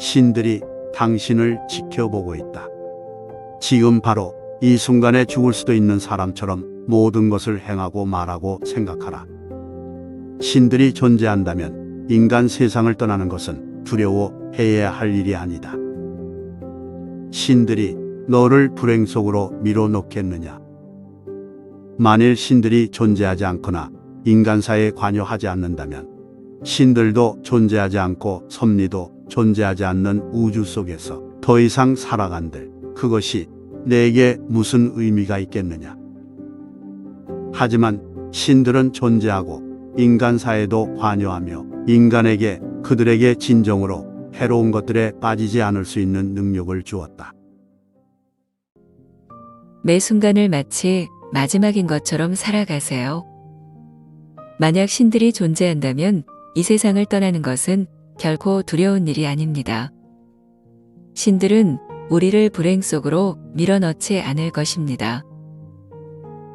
신들이 당신을 지켜보고 있다. 지금 바로 이 순간에 죽을 수도 있는 사람처럼 모든 것을 행하고 말하고 생각하라. 신들이 존재한다면 인간 세상을 떠나는 것은 두려워해야 할 일이 아니다. 신들이 너를 불행 속으로 밀어넣겠느냐? 만일 신들이 존재하지 않거나 인간사에 관여하지 않는다면 신들도 존재하지 않고 섭리도 존재하지 않는 우주 속에서 더 이상 살아간들 그것이 내게 무슨 의미가 있겠느냐? 하지만 신들은 존재하고 인간사에도 관여하며 인간에게 그들에게 진정으로 해로운 것들에 빠지지 않을 수 있는 능력을 주었다. 매 순간을 마치 마지막인 것처럼 살아가세요. 만약 신들이 존재한다면 이 세상을 떠나는 것은 결코 두려운 일이 아닙니다. 신들은 우리를 불행 속으로 밀어넣지 않을 것입니다.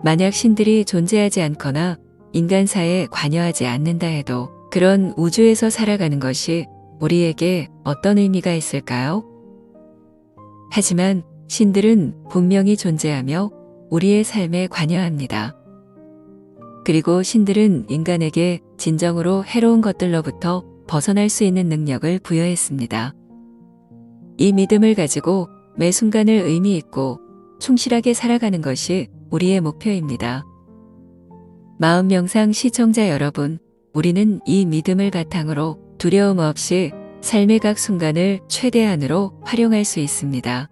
만약 신들이 존재하지 않거나 인간사에 관여하지 않는다 해도 그런 우주에서 살아가는 것이 우리에게 어떤 의미가 있을까요? 하지만 신들은 분명히 존재하며 우리의 삶에 관여합니다. 그리고 신들은 인간에게 진정으로 해로운 것들로부터 벗어날 수 있는 능력을 부여했습니다. 이 믿음을 가지고 매 순간을 의미 있고 충실하게 살아가는 것이 우리의 목표입니다. 마음 명상 시청자 여러분, 우리는 이 믿음을 바탕으로 두려움 없이 삶의 각 순간을 최대한으로 활용할 수 있습니다.